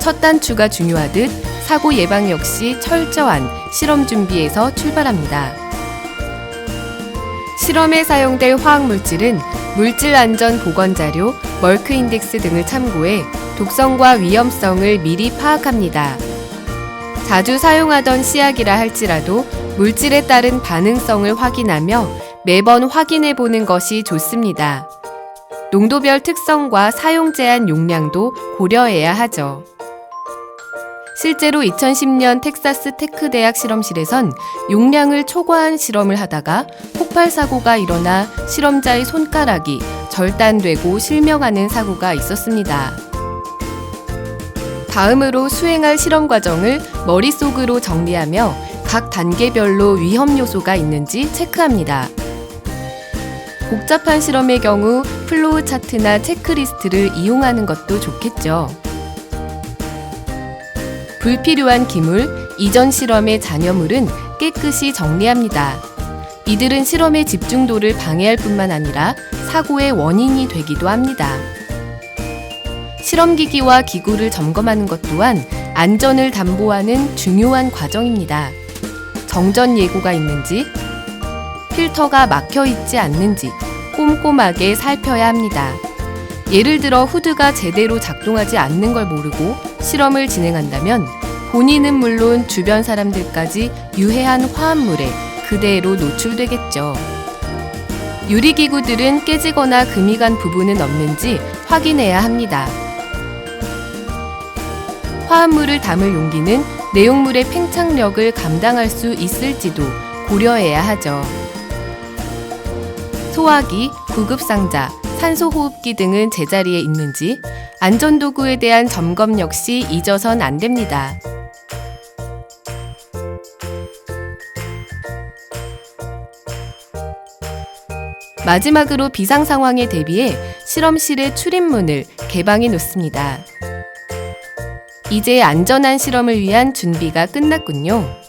첫 단추가 중요하듯 사고 예방 역시 철저한 실험 준비에서 출발합니다. 실험에 사용될 화학 물질은 물질 안전 보건 자료, 멀크 인덱스 등을 참고해 독성과 위험성을 미리 파악합니다. 자주 사용하던 씨약이라 할지라도 물질에 따른 반응성을 확인하며 매번 확인해 보는 것이 좋습니다. 농도별 특성과 사용 제한 용량도 고려해야 하죠. 실제로 2010년 텍사스 테크 대학 실험실에선 용량을 초과한 실험을 하다가 폭발 사고가 일어나 실험자의 손가락이 절단되고 실명하는 사고가 있었습니다. 다음으로 수행할 실험 과정을 머릿속으로 정리하며 각 단계별로 위험 요소가 있는지 체크합니다. 복잡한 실험의 경우 플로우 차트나 체크리스트를 이용하는 것도 좋겠죠. 불필요한 기물, 이전 실험의 잔여물은 깨끗이 정리합니다. 이들은 실험의 집중도를 방해할 뿐만 아니라 사고의 원인이 되기도 합니다. 실험기기와 기구를 점검하는 것 또한 안전을 담보하는 중요한 과정입니다. 정전 예고가 있는지, 필터가 막혀 있지 않는지 꼼꼼하게 살펴야 합니다. 예를 들어 후드가 제대로 작동하지 않는 걸 모르고 실험을 진행한다면 본인은 물론 주변 사람들까지 유해한 화합물에 그대로 노출되겠죠. 유리기구들은 깨지거나 금이 간 부분은 없는지 확인해야 합니다. 화합물을 담을 용기는 내용물의 팽창력을 감당할 수 있을지도 고려해야 하죠. 소화기, 구급상자, 산소호흡기 등은 제자리에 있는지 안전도구에 대한 점검 역시 잊어선 안 됩니다. 마지막으로 비상 상황에 대비해 실험실의 출입문을 개방해 놓습니다. 이제 안전한 실험을 위한 준비가 끝났군요.